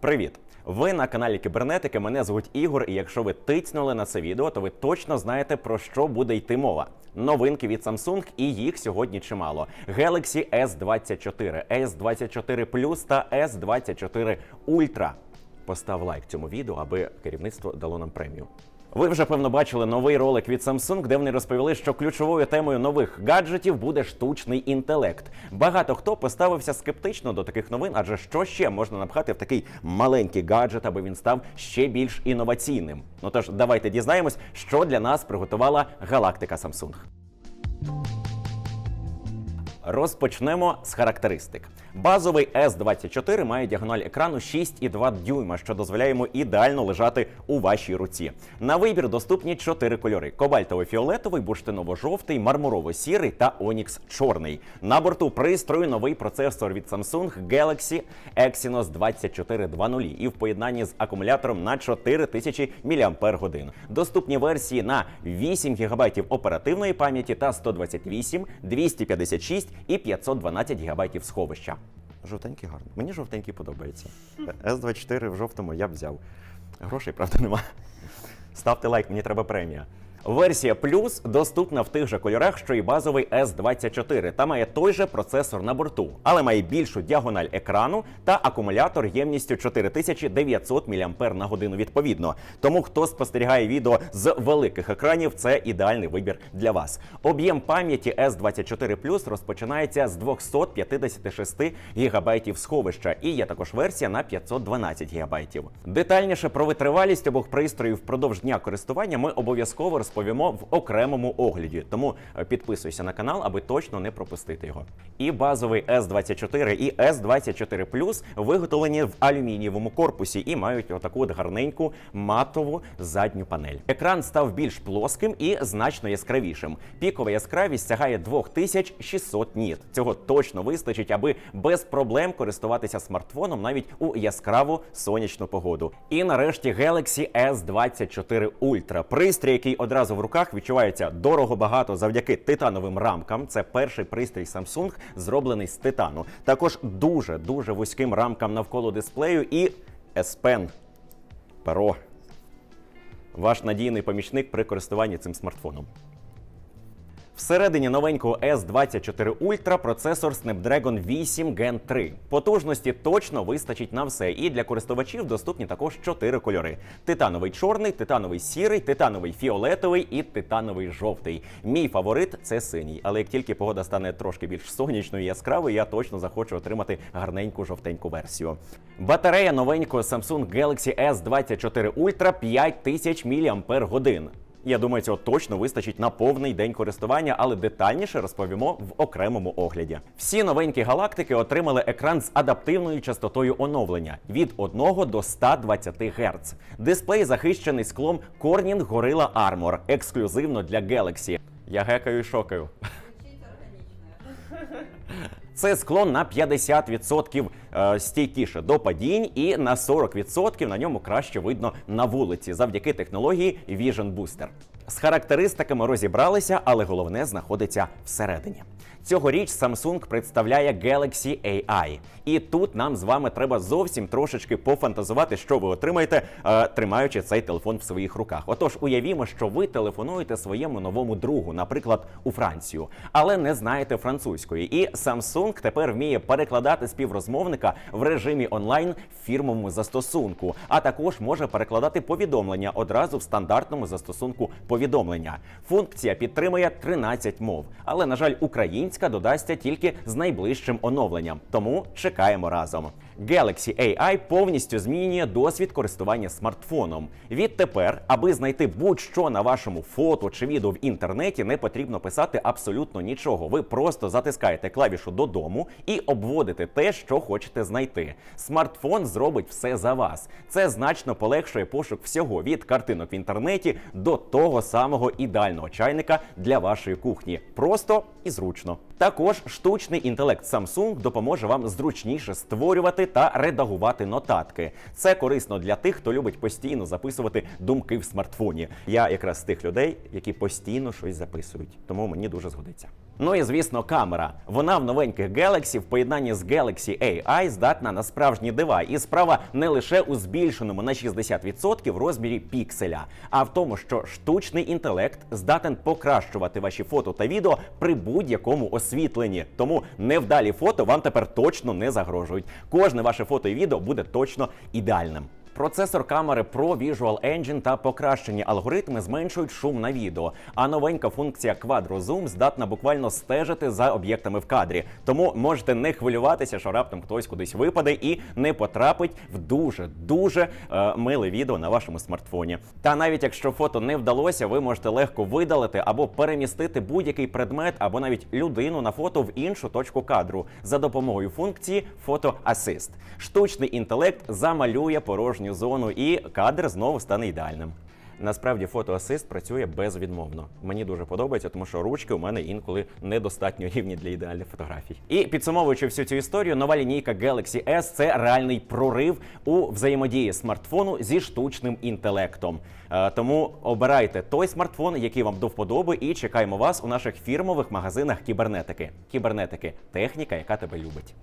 Привіт! Ви на каналі Кібернетики. Мене звуть Ігор. І якщо ви тицнули на це відео, то ви точно знаєте про що буде йти мова. Новинки від Samsung і їх сьогодні чимало: Galaxy S24, S24 Plus та S24 Ultra. Постав лайк цьому відео, аби керівництво дало нам премію. Ви вже певно бачили новий ролик від Samsung, де вони розповіли, що ключовою темою нових гаджетів буде штучний інтелект. Багато хто поставився скептично до таких новин, адже що ще можна напхати в такий маленький гаджет, аби він став ще більш інноваційним. Ну тож давайте дізнаємось, що для нас приготувала галактика Samsung. Розпочнемо з характеристик. Базовий S24 має діагональ екрану 6,2 дюйма, що дозволяє йому ідеально лежати у вашій руці. На вибір доступні чотири кольори: кобальтово-фіолетовий, бурштиново-жовтий, мармурово-сірий та онікс чорний. На борту пристрою новий процесор від Samsung Galaxy Exynos 2420 і в поєднанні з акумулятором на 4000 мАч. Доступні версії на 8 ГБ оперативної пам'яті та 128, 256 і 512 ГБ сховища. Жовтенький гарно. Мені жовтенький подобається. С24 в жовтому я б взяв. Грошей, правда, нема. Ставте лайк, мені треба премія. Версія Plus доступна в тих же кольорах, що і базовий S24, та має той же процесор на борту, але має більшу діагональ екрану та акумулятор ємністю 4900 мАч відповідно. Тому хто спостерігає відео з великих екранів, це ідеальний вибір для вас. Об'єм пам'яті S24 Plus розпочинається з 256 ГБ сховища, і є також версія на 512 ГБ. Детальніше про витривалість обох пристроїв впродовж дня користування ми обов'язково розповімо в окремому огляді. Тому е, підписуйся на канал, аби точно не пропустити його. І базовий S24 і S24 Plus виготовлені в алюмінієвому корпусі і мають отаку от гарненьку матову задню панель. Екран став більш плоским і значно яскравішим. Пікова яскравість сягає 2600 ніт. Цього точно вистачить, аби без проблем користуватися смартфоном навіть у яскраву сонячну погоду. І нарешті Galaxy S24 Ultra. Пристрій, який одразу в руках відчувається дорого багато завдяки титановим рамкам. Це перший пристрій Samsung, зроблений з титану. Також дуже дуже вузьким рамкам навколо дисплею і S Pen перо. Ваш надійний помічник при користуванні цим смартфоном. Всередині новенького S24 Ultra процесор Snapdragon 8 Gen 3. Потужності точно вистачить на все. І для користувачів доступні також чотири кольори: титановий чорний, титановий сірий, титановий фіолетовий і титановий жовтий. Мій фаворит це синій. Але як тільки погода стане трошки більш сонячною і яскравою, я точно захочу отримати гарненьку жовтеньку версію. Батарея новенького Samsung Galaxy S24 Ultra 5000 мАч. Я думаю, цього точно вистачить на повний день користування, але детальніше розповімо в окремому огляді. Всі новенькі галактики отримали екран з адаптивною частотою оновлення від 1 до 120 Гц. Дисплей захищений склом Corning Gorilla Armor ексклюзивно для Galaxy. Я гекаю і шокаю. Це скло на 50% е, стійкіше до падінь, і на 40% на ньому краще видно на вулиці завдяки технології Vision Booster. З характеристиками розібралися, але головне знаходиться всередині. Цьогоріч Samsung представляє Galaxy AI. І тут нам з вами треба зовсім трошечки пофантазувати, що ви отримаєте, е, тримаючи цей телефон в своїх руках. Отож, уявімо, що ви телефонуєте своєму новому другу, наприклад, у Францію, але не знаєте французької. І Samsung тепер вміє перекладати співрозмовника в режимі онлайн фірмовому застосунку, а також може перекладати повідомлення одразу в стандартному застосунку повідомлення. Функція підтримує 13 мов, але на жаль, українська додасться тільки з найближчим оновленням. Тому чекаємо разом. Galaxy AI повністю змінює досвід користування смартфоном. Відтепер, аби знайти будь-що на вашому фото чи відео в інтернеті, не потрібно писати абсолютно нічого. Ви просто затискаєте клавішу додому і обводите те, що хочете знайти. Смартфон зробить все за вас. Це значно полегшує пошук всього від картинок в інтернеті до того самого ідеального чайника для вашої кухні. Просто і зручно. Також штучний інтелект Samsung допоможе вам зручніше створювати та редагувати нотатки. Це корисно для тих, хто любить постійно записувати думки в смартфоні. Я якраз з тих людей, які постійно щось записують, тому мені дуже згодиться. Ну і звісно, камера. Вона в новеньких Galaxy в поєднанні з Galaxy AI здатна на справжні дива. І справа не лише у збільшеному на 60% розмірі пікселя, а в тому, що штучний інтелект здатен покращувати ваші фото та відео при будь-якому освітленні. Тому невдалі фото вам тепер точно не загрожують. Кожне ваше фото і відео буде точно ідеальним. Процесор камери Pro Visual Engine та покращені алгоритми зменшують шум на відео. А новенька функція Quadro Zoom здатна буквально стежити за об'єктами в кадрі. Тому можете не хвилюватися, що раптом хтось кудись випаде і не потрапить в дуже дуже е, миле відео на вашому смартфоні. Та навіть якщо фото не вдалося, ви можете легко видалити або перемістити будь-який предмет або навіть людину на фото в іншу точку кадру за допомогою функції Photo Assist. Штучний інтелект замалює порожню зону, і кадр знову стане ідеальним. Насправді фотоасист працює безвідмовно. Мені дуже подобається, тому що ручки у мене інколи недостатньо рівні для ідеальних фотографій. І підсумовуючи всю цю історію, нова лінійка Galaxy S – це реальний прорив у взаємодії смартфону зі штучним інтелектом. Е, Тому обирайте той смартфон, який вам до вподоби, і чекаємо вас у наших фірмових магазинах кібернетики. Кібернетики техніка, яка тебе любить.